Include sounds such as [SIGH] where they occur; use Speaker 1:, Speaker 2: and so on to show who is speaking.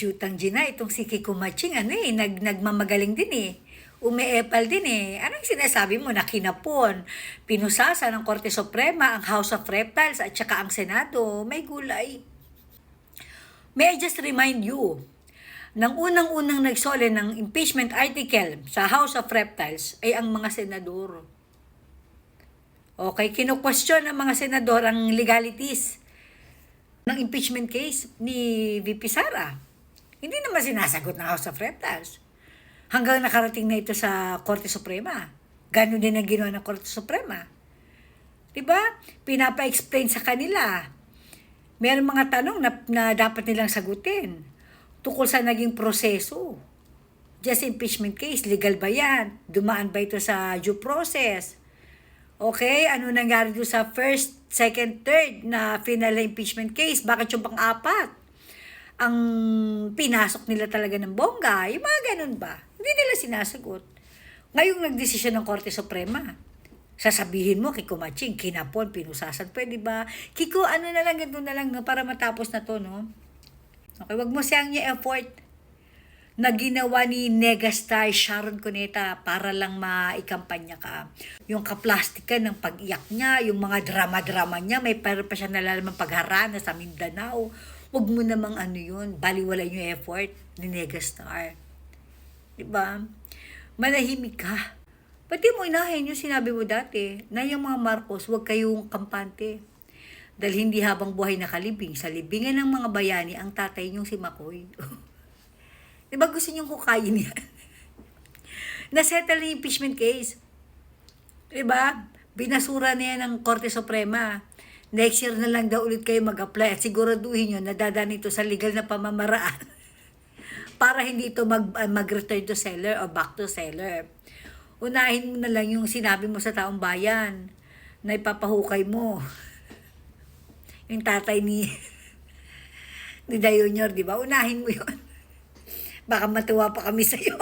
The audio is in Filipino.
Speaker 1: Jutang Gina, itong si Kiko Maching, ano eh, nag, nagmamagaling din eh. Umeepal din eh. Anong sinasabi mo na kinapon? Pinusasa ng Korte Suprema, ang House of Reptiles at saka ang Senado. May gulay. May I just remind you, nang unang-unang nagsole ng impeachment article sa House of Reptiles ay ang mga senador. Okay, kinu-question ng mga senador ang legalities ng impeachment case ni VP Sara. Hindi naman sinasagot ng House of Reptiles. Hanggang nakarating na ito sa Korte Suprema. Ganon din ang ginawa ng Korte Suprema. Diba? Pinapa-explain sa kanila. Meron mga tanong na, na dapat nilang sagutin tukol sa naging proseso. Just impeachment case, legal ba yan? Dumaan ba ito sa due process? Okay, ano nangyari doon sa first, second, third na final na impeachment case? Bakit yung pang-apat? Ang pinasok nila talaga ng bongga, yung mga ganun ba? Hindi nila sinasagot. Ngayong nagdesisyon ng Korte Suprema, sasabihin mo kay Kumaching, kinapon, pinusasan, pwede ba? Kiko, ano na lang, ganito na lang, para matapos na to, no? Okay, wag mo siyang niya effort na ginawa ni Negastar Sharon Cuneta para lang maikampanya ka. Yung kaplastikan ng pag-iyak niya, yung mga drama-drama niya, may pero pa siya nalalaman pagharana sa Mindanao. Huwag mo namang ano yun, baliwala yung effort ni Negastar. Diba? Manahimik ka. Ba't di mo inahin yung sinabi mo dati na yung mga Marcos, huwag kayong kampante. Dahil hindi habang buhay nakalibing sa libingan ng mga bayani ang tatay niyong si Makoy. [LAUGHS] Di ba gusto niyong hukayin yan? [LAUGHS] Nasettle na yung impeachment case. Di ba? Binasura na yan ng Korte Suprema. Next year na lang daw ulit kayo mag-apply at siguraduhin nyo na dadaan ito sa legal na pamamaraan [LAUGHS] para hindi ito mag, uh, mag-return to seller or back to seller. Unahin mo na lang yung sinabi mo sa taong bayan na ipapahukay mo. [LAUGHS] Yung tatay ni [LAUGHS] ni Dayonyor, di ba? Unahin mo yon. Baka matuwa pa kami sa'yo.